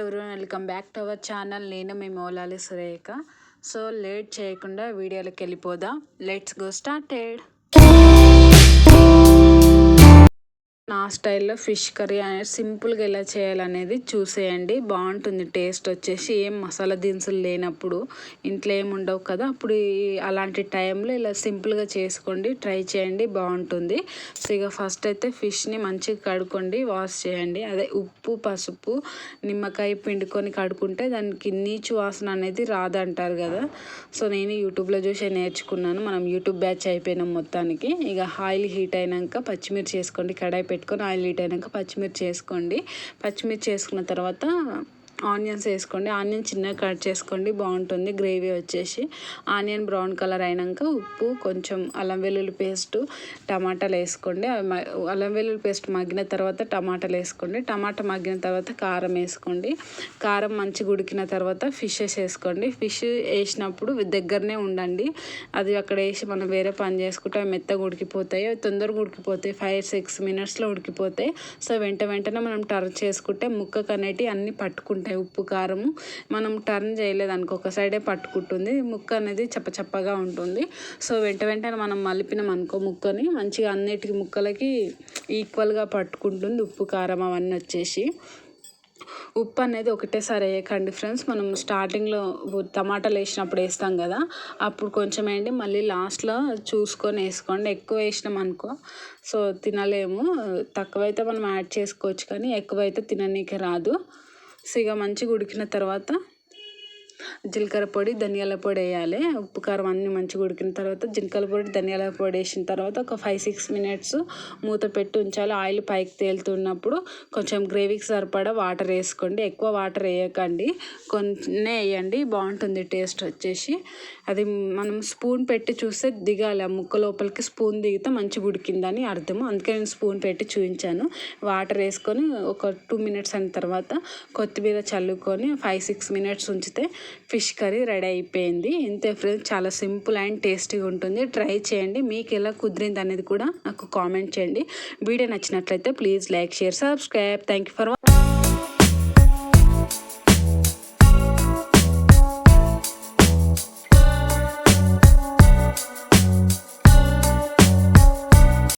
ఎవరు welcome back to our channel నేను మీ మౌలాలి సురేఖ. సో లేట్ చేయకుండా వీడియోలోకి వెళ్ళిపోదాం. లెట్స్ గో స్టార్టెడ్ స్టైల్లో ఫిష్ కర్రీ అనేది సింపుల్గా ఎలా చేయాలనేది చూసేయండి. బాగుంటుంది టేస్ట్ వచ్చేసి. ఏం మసాలా దినుసులు లేనప్పుడు ఇంట్లో ఏమి ఉండవు కదా. అప్పుడు అలాంటి టైంలో ఇలా సింపుల్గా చేసుకోండి. ట్రై చేయండి. బాగుంటుంది. సో ఇక ఫస్ట్ అయితే ఫిష్ని మంచిగా కడుక్కోండి. వాష్ చేయండి. అదే ఉప్పు పసుపు నిమ్మకాయ పిండుకొని కడుక్కుంటే దానికి నీచు వాసన అనేది రాదంటారు కదా. సో నేను యూట్యూబ్లో చూసి నేర్చుకున్నాను. మనం యూట్యూబ్ బ్యాచ్ అయిపోయినాం మొత్తానికి. ఇక ఆయిల్ హీట్ అయినాక పచ్చిమిర్చి వేసుకోండి. కడాయి పెట్టుకొని ఆయిల్ హీట్ అయినాక పచ్చిమిర్చి వేసుకోండి. పచ్చిమిర్చి వేసుకున్న తర్వాత ఆనియన్స్ వేసుకోండి. ఆనియన్ చిన్నగా కట్ చేసుకోండి. బాగుంటుంది. గ్రేవీ వచ్చేసి ఆనియన్ బ్రౌన్ కలర్ అయినాక ఉప్పు కొంచెం అల్లం వెల్లుల్లి పేస్ట్ టమాటాలు వేసుకోండి. అల్లం వెల్లుల్లి పేస్ట్ మగ్గిన తర్వాత టమాటాలు వేసుకోండి. టమాటా మగ్గిన తర్వాత కారం వేసుకోండి. కారం మంచిగా ఉడికిన తర్వాత ఫిషెస్ వేసుకోండి. ఫిష్ వేసినప్పుడు దగ్గరనే ఉండండి. అది అక్కడ వేసి మనం వేరే పని చేసుకుంటే అవి మెత్తగా ఉడికిపోతాయి. అవి తొందరగా ఉడికిపోతాయి. ఫైవ్ సిక్స్ మినిట్స్లో ఉడికిపోతాయి. సో వెంట వెంటనే మనం టర్న్ చేసుకుంటే ముక్కకు అనేటివి అన్నీ పట్టుకుంటాయి. ఉప్పు కారము మనం టర్న్ చేయలేదు అనుకో ఒక సైడే పట్టుకుంటుంది. ముక్క అనేది చప్పచప్పగా ఉంటుంది. సో వెంట వెంటనే మనం మలిపినాం అనుకో ముక్కని మంచిగా అన్నిటికి ముక్కలకి ఈక్వల్గా పట్టుకుంటుంది ఉప్పు కారం అవన్నీ వచ్చేసి. ఉప్పు అనేది ఒకటేసారి వేయకండి ఫ్రెండ్స్ మనం స్టార్టింగ్లో టమాటాలు వేసినప్పుడు వేస్తాం కదా అప్పుడు కొంచెం వేయండి. మళ్ళీ లాస్ట్లో చూసుకొని వేసుకోండి. ఎక్కువ వేసినాం అనుకో సో తినలేము. తక్కువైతే మనం యాడ్ చేసుకోవచ్చు కానీ ఎక్కువైతే తిననీకి రాదు. సో ఇక మంచిగా ఉడికిన తర్వాత జీలకర్ర పొడి ధనియాల పొడి వేయాలి. ఉప్పు కారం అన్నీ మంచిగా ఉడికిన తర్వాత జీలకర్ర పొడి ధనియాల పొడి వేసిన తర్వాత ఒక ఫైవ్ సిక్స్ మినిట్స్ మూత పెట్టి ఉంచాలి. ఆయిల్ పైకి తేలుతున్నప్పుడు కొంచెం గ్రేవీకి సరిపడా వాటర్ వేసుకోండి. ఎక్కువ వాటర్ వేయకండి. కొన్ని వేయండి. బాగుంటుంది టేస్ట్ వచ్చేసి. అది మనం స్పూన్ పెట్టి చూస్తే దిగాలి. ఆ ముక్క లోపలికి స్పూన్ దిగితే మంచిగా ఉడికిందని అర్థం అందుకే నేను స్పూన్ పెట్టి చూపించాను. వాటర్ వేసుకొని ఒక టూ మినిట్స్ అయిన తర్వాత కొత్తిమీర చల్లుకొని ఫైవ్ సిక్స్ మినిట్స్ ఉంచితే ఫిష్ కర్రీ రెడీ అయిపోయింది. ఇంతే ఫ్రెండ్స్ చాలా సింపుల్ అండ్ టేస్టీగా ఉంటుంది. ట్రై చేయండి. మీకు ఎలా కుదిరింది అనేది కూడా నాకు కామెంట్ చేయండి. వీడియో నచ్చినట్లయితే please like share subscribe. Thank you for